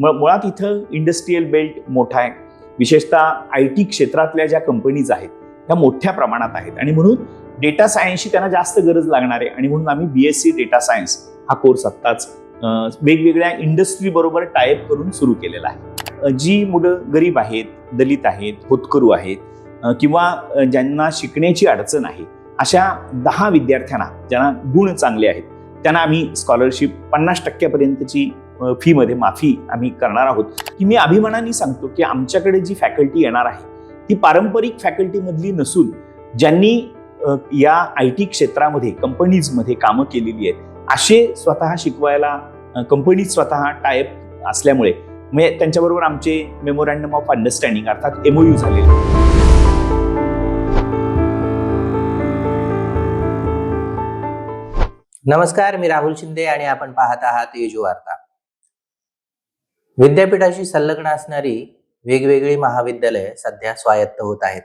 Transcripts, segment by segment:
मुळ- मुळात इथं इंडस्ट्रीयल बेल्ट मोठा आहे. विशेषतः आय टी क्षेत्रातल्या ज्या कंपनीज आहेत त्या मोठ्या प्रमाणात आहेत. आणि म्हणून डेटा सायन्सची त्यांना जास्त गरज लागणार आहे. आणि म्हणून आम्ही B S C data science हा कोर्स आत्ताच वेगवेगळ्या इंडस्ट्रीबरोबर टायअप करून सुरू केलेला आहे. जी मुलं गरीब आहेत दलित आहेत होतकरू आहेत किंवा ज्यांना शिकण्याची अडचण आहे अशा दहा विद्यार्थ्यांना ज्यांना गुण चांगले आहेत त्यांना आम्ही स्कॉलरशिप पन्नास टक्क्यापर्यंतची फीमध्ये माफी आम्ही करणार आहोत. की मी अभिमानाने सांगतो की आमच्याकडे जी फॅकल्टी येणार आहे ती पारंपरिक फॅकल्टीमधली नसून ज्यांनी या आय टी क्षेत्रामध्ये कंपनीजमध्ये कामं केलेली आहेत असे स्वतः शिकवायला कंपनीज स्वतः टायप असल्यामुळे म्हणजे त्यांच्याबरोबर आमचे मेमोरँडम ऑफ अंडरस्टँडिंग अर्थात एमओयू झालेले. नमस्कार मी राहुल शिंदे आणि आपण पाहत आहात येजू वार्ता. विद्यापीठाशी संलग्न असणारी वेगवेगळी महाविद्यालये सध्या स्वायत्त होत आहेत.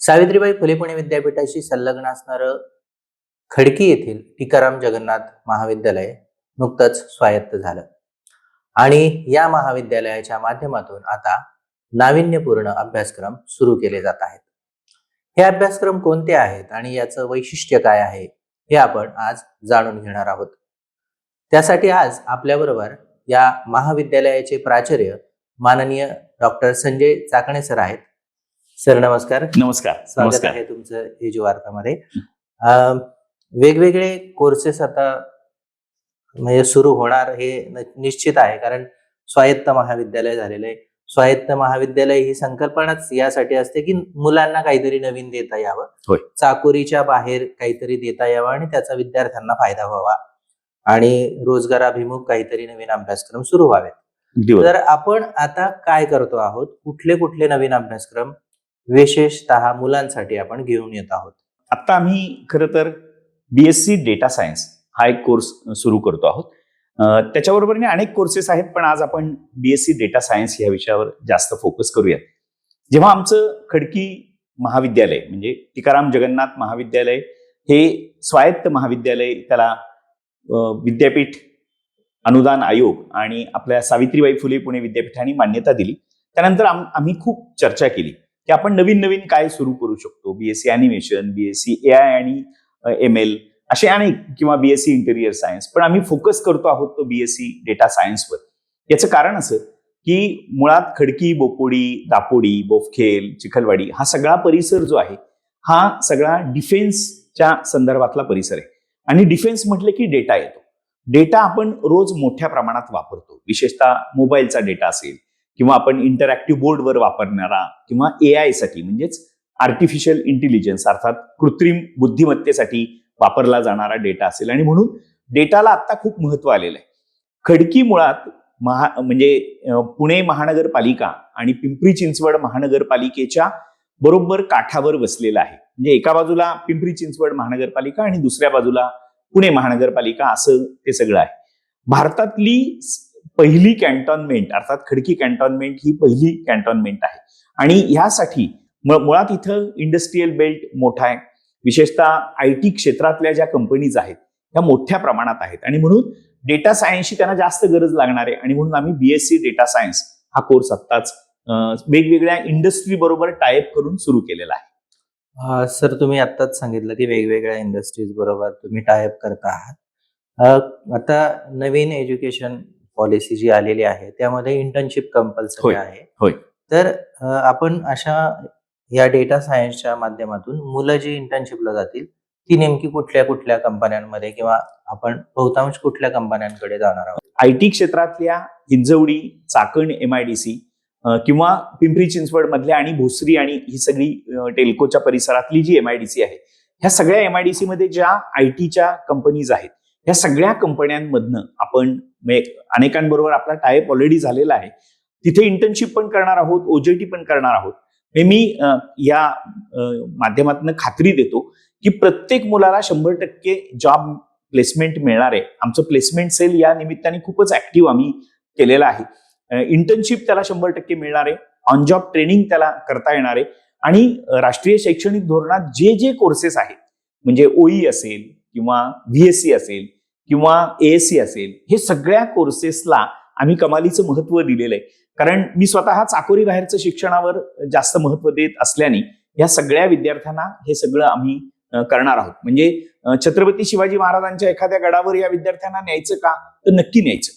सावित्रीबाई फुले पुणे विद्यापीठाशी संलग्न असणारं खडकी येथील टिकाराम जगन्नाथ महाविद्यालय नुकतंच स्वायत्त झालं. आणि या महाविद्यालयाच्या माध्यमातून आता नाविन्यपूर्ण अभ्यासक्रम सुरू केले जात आहेत. हे अभ्यासक्रम कोणते आहेत आणि याचं वैशिष्ट्य काय आहे हे आपण आज जाणून घेणार आहोत. त्यासाठी आज आपल्याबरोबर या महाविद्यालयाचे प्राचार्य माननीय डॉक्टर संजय चाकणे सर आहेत. सर नमस्कार. नमस्कार स्वागत आहे तुमचं हेजू वार्तामध्ये. अं, वेगवेगळे कोर्सेस आता म्हणजे सुरू होणार हे निश्चित आहे कारण स्वायत्त महाविद्यालय झालेलं आहे. स्वायत्त महाविद्यालय ही संकल्पनाच यासाठी असते की मुलांना काहीतरी नवीन देता यावं. चाकोरीच्या बाहेर काहीतरी देता यावं आणि त्याचा विद्यार्थ्यांना फायदा व्हावा. आणि रोजगाराभिमुख काहीतरी नवीन अभ्यासक्रम सुरू व्हावेत. तर आपण आता काय करतो आहोत? कुठले कुठले नवीन अभ्यासक्रम विशेषतः मुलांसाठी आपण घेऊन येत आहोत? आता आम्ही खरं तर B S C data science हा एक कोर्स सुरू करतो आहोत. त्याच्याबरोबरीने अनेक कोर्सेस आहेत पण आज आपण B S C data science या विषयावर जास्त फोकस करूयात. जेव्हा आमचं खडकी महाविद्यालय म्हणजे टिकाराम जगन्नाथ महाविद्यालय हे स्वायत्त महाविद्यालय त्याला विद्यापीठ अनुदान आयोग आणि आपल्या सावित्रीबाई फुले पुणे विद्यापीठाने मान्यता दिली. त्यानंतर आम- आम्ही खूप चर्चा केली की आपण नवीन नवीन काय सुरू करू शकतो. BSc animation BSc A I आणि एम एल असे अनेक किंवा बीएससी इंटेरियर सायन्स पण आम्ही फोकस करतो आहोत तो बीएससी डेटा सायन्सवर याचं कारण असं की मुळात खडकी बोपोडी दापोडी बोफखेल चिखलवाडी हा सगळा परिसर जो आहे हा सगळा डिफेन्सच्या संदर्भातला परिसर आहे. आणि डिफेन्स म्हटलं की डेटा येतो. डेटा आपण रोज मोठ्या प्रमाणात वापरतो. विशेषतः मोबाईलचा डेटा असेल किंवा आपण इंटरॅक्टिव्ह बोर्डवर वापरणारा किंवा ए आयसाठी म्हणजेच आर्टिफिशियल इंटेलिजन्स अर्थात कृत्रिम बुद्धिमत्तेसाठी वापरला जाणारा डेटा असेल. आणि म्हणून डेटाला आता खूप महत्त्व आलेलं आहे. खडकी मुळात महा म्हणजे पुणे महानगरपालिका आणि पिंपरी चिंचवड महानगरपालिकेच्या बरोबर काठावर वसलेला आहे. म्हणजे एका बाजूला पिंपरी चिंचवड महानगरपालिका आणि दुसऱ्या बाजूला पुणे महानगरपालिका असं ते सगळं आहे. भारतातली पहिली कॅन्टॉनमेंट अर्थात खडकी कॅन्टॉनमेंट ही पहिली कॅन्टॉनमेंट आहे. आणि ह्यासाठी मुळात इथं इंडस्ट्रीयल बेल्ट मोठा आहे. विशेषतः आय टी क्षेत्रातल्या ज्या कंपनीज आहेत त्या मोठ्या प्रमाणात आहेत. आणि म्हणून डेटा सायन्सची त्यांना जास्त गरज लागणार आहे. आणि म्हणून आम्ही बीएससी डेटा सायन्स हा कोर्स आत्ताच वेगवेगळ्या इंडस्ट्री बरोबर टायअप करून सुरू केलेला आहे. सर तुम्ही आत्ताच सांगितलं की वेगवेगळ्या इंडस्ट्रीज बरोबर तुम्ही टायअप करत आहात. आता नवीन एज्युकेशन पॉलिसी जी आलेली आहे त्यामध्ये इंटर्नशिप कंपल्सरी आहे. होय. तर आपण अशा या डेटा सायन्सच्या माध्यमातून मुलं जी इंटर्नशिपला जातील ती नेमकी कुठल्या कुठल्या कंपन्यांमध्ये किंवा आपण बहुतांश कुठल्या कंपन्यांकडे जाणार आहोत? आय टी क्षेत्रातल्या Hinjawadi Chakan M I D C किंवा पिंपरी चिंचवड मधल्या आणि भोसरी आणि ही सगळी टेल्कोच्या परिसरातली जी एम आय डी सी आहे ह्या सगळ्या एम आय डी सी मध्ये ज्या आय टीच्या कंपनीज आहेत ह्या सगळ्या कंपन्यांमधनं आपण म्हणजे अनेकांबरोबर आपला टायप ऑलरेडी झालेला आहे तिथे इंटर्नशिप पण करणार आहोत ओजेटी पण करणार आहोत. हे मी या माध्यमातून खात्री देतो की प्रत्येक मुलाला शंभर टक्के जॉब प्लेसमेंट मिळणार आहे. आमचं प्लेसमेंट सेल या निमित्ताने खूपच ऍक्टिव्ह आम्ही केलेलं आहे. इंटर्नशिप त्याला शंभर टक्के मिळणार आहे. ऑन जॉब ट्रेनिंग त्याला करता येणार आहे. आणि राष्ट्रीय शैक्षणिक धोरणात जे जे कोर्सेस आहेत म्हणजे ओई असेल किंवा व्हीएससी असेल किंवा एएससी असेल हे सगळ्या कोर्सेसला आम्ही कमालीचं महत्त्व दिलेलं आहे. कारण मी स्वतः चाकोरी बाहेरचं शिक्षणावर जास्त महत्त्व देत असल्याने या सगळ्या विद्यार्थ्यांना हे सगळं आम्ही करणार आहोत. म्हणजे छत्रपती शिवाजी महाराजांच्या एखाद्या गडावर या विद्यार्थ्यांना न्यायचं का? तर नक्की न्यायचं.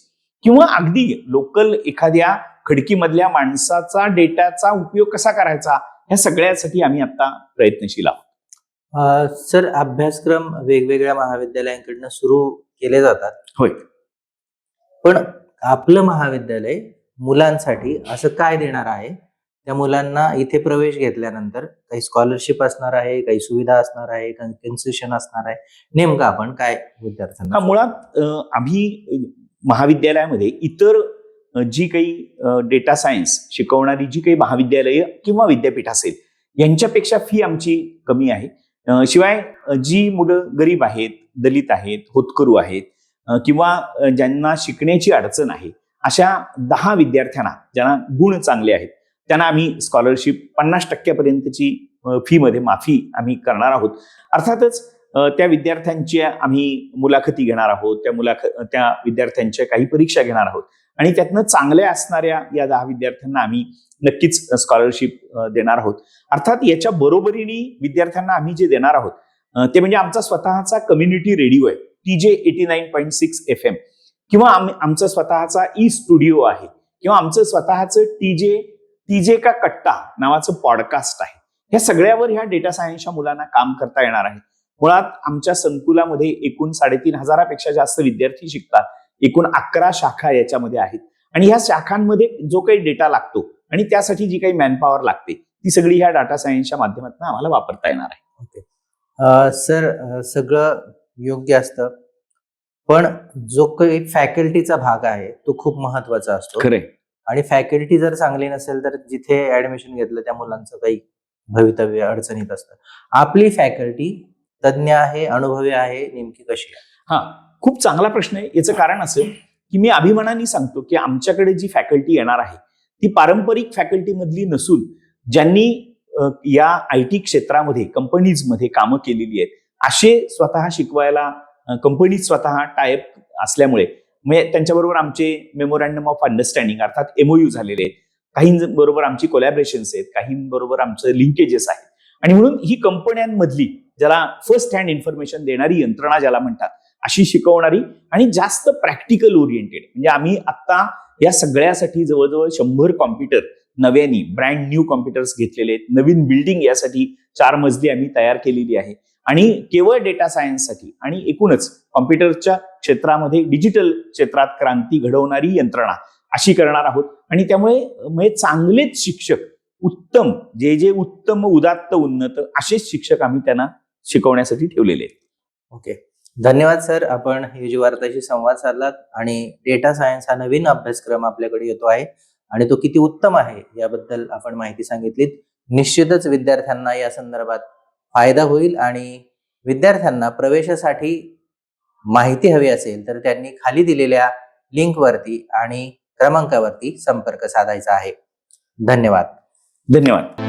किंवा अगदी लोकल एखाद्या खडकीमधल्या माणसाचा डेटाचा उपयोग कसा करायचा ह्या सगळ्यासाठी आम्ही आता प्रयत्नशील आहोत. सर अभ्यासक्रम वेगवेगळ्या महाविद्यालयांकडनं सुरू केले जातात. होय. पण आपलं महाविद्यालय मुलांसाठी असं काय देणार आहे? त्या मुलांना इथे प्रवेश घेतल्यानंतर काही स्कॉलरशिप असणार आहे काही सुविधा असणार आहे कन्सेशन असणार आहे. नेमकं आपण काय विद्यार्थ्यांना मुळात आम्ही महाविद्यालयामध्ये इतर जी काही डेटा सायन्स शिकवणारी जी काही महाविद्यालयं किंवा विद्यापीठ असेल यांच्यापेक्षा फी आमची कमी आहे. शिवाय जी मुलं गरीब आहेत दलित आहेत होतकरू आहेत किंवा ज्यांना शिकण्याची अडचण आहे अशा दहा विद्यार्थ्यांना ज्यांना गुण चांगले आहेत त्यांना आम्ही स्कॉलरशिप पन्नास टक्क्यापर्यंतची फीमध्ये माफी आम्ही करणार आहोत. अर्थातच त्या विद्यार्थ्यांच्या आम्ही मुलाखती घेणार आहोत. त्या मुलाख त्या विद्यार्थ्यांच्या काही परीक्षा घेणार आहोत. आणि त्यातनं चांगल्या असणाऱ्या या दहा विद्यार्थ्यांना आम्ही नक्कीच स्कॉलरशिप देणार आहोत. अर्थात याच्या बरोबरीने विद्यार्थ्यांना आम्ही जे देणार आहोत ते म्हणजे आमचा स्वतःचा कम्युनिटी रेडिओ आहे. T J eighty nine point six F M किंवा आम्ही आमचा स्वतःचा ई स्टुडिओ आहे. किंवा आमचं स्वतःचं टी जे टी जे का कट्टा नावाचं पॉडकास्ट आहे. ह्या सगळ्यावर ह्या डेटा सायन्सच्या मुलांना काम करता येणार आहे. मुळात आमच्या संकुलामध्ये एकूण साडेतीन हजारापेक्षा जास्त विद्यार्थी शिकतात. एकूण अकरा शाखा याच्यामध्ये आहेत. आणि ह्या शाखांमध्ये जो काही डेटा लागतो आणि त्यासाठी जी काही मॅनपॉवर लागते ती सगळी ह्या डाटा सायन्सच्या माध्यमातून आम्हाला वापरता येणार आहे. अ, सर सगळं योग्य असतं. पण जो काही फॅकल्टीचा भाग आहे तो खूप महत्त्वाचा असतो. खरंय. आणि फॅकल्टी जर चांगली नसेल तर जिथे ऍडमिशन घेतलं त्या मुलांचं काही भवितव्य अडचणीत असतं. आपली फॅकल्टी तज्ज्ञ आहे अनुभवी आहे नेमकी कशी आहे? हा खूप चांगला प्रश्न आहे. याचं कारण असं की मी अभिमानाने सांगतो की आमच्याकडे जी फॅकल्टी येणार आहे ती पारंपरिक फॅकल्टी मधली नसून ज्यांनी या आय टी क्षेत्रामध्ये कंपनीजमध्ये कामं केलेली आहेत असे स्वतः शिकवायला कंपनीज स्वतः टायप असल्यामुळे म्हणजे त्यांच्याबरोबर आमचे मेमोरँडम ऑफ अंडरस्टँडिंग अर्थात एमओयू झालेले आहेत. काही बरोबर आमची कोलॅबरेशन्स आहेत काहींबरोबर आमचं लिंकेजेस आहेत. आणि म्हणून ही कंपन्यांमधली ज्याला फर्स्ट हँड इन्फॉर्मेशन देणारी यंत्रणा ज्याला म्हणतात अशी शिकवणारी आणि जास्त प्रॅक्टिकल ओरिएंटेड म्हणजे आम्ही आता या सगळ्यासाठी जवळजवळ शंभर कॉम्प्युटर नव्यानी ब्रँड न्यू कॉम्प्युटर्स घेतलेले आहेत. नवीन बिल्डिंग यासाठी चार मजली आम्ही तयार केलेली आहे. आणि केवळ डेटा सायन्ससाठी आणि एकूणच कॉम्प्युटरच्या क्षेत्रामध्ये डिजिटल क्षेत्रात क्रांती घडवणारी यंत्रणा अशी करणार आहोत. आणि त्यामुळे म्हणजे चांगलेच शिक्षक उत्तम जे जे उत्तम उदात्त उन्नत असेच शिक्षक आम्ही त्यांना शिकवण्यासाठी ठेवलेले. आहेत ओके. धन्यवाद सर. आपण युजी वार्ताशी संवाद साधलात आणि डेटा सायन्स हा नवीन अभ्यासक्रम आपल्याकडे येतो आहे आणि तो किती उत्तम आहे याबद्दल आपण माहिती सांगितलीत. निश्चितच विद्यार्थ्यांना या संदर्भात फायदा होईल आणि विद्यार्थ्यांना प्रवेशासाठी माहिती हवी असेल तर त्यांनी खाली दिलेल्या लिंकवरती आणि क्रमांकावरती संपर्क साधायचा आहे. धन्यवाद. धन्यवाद.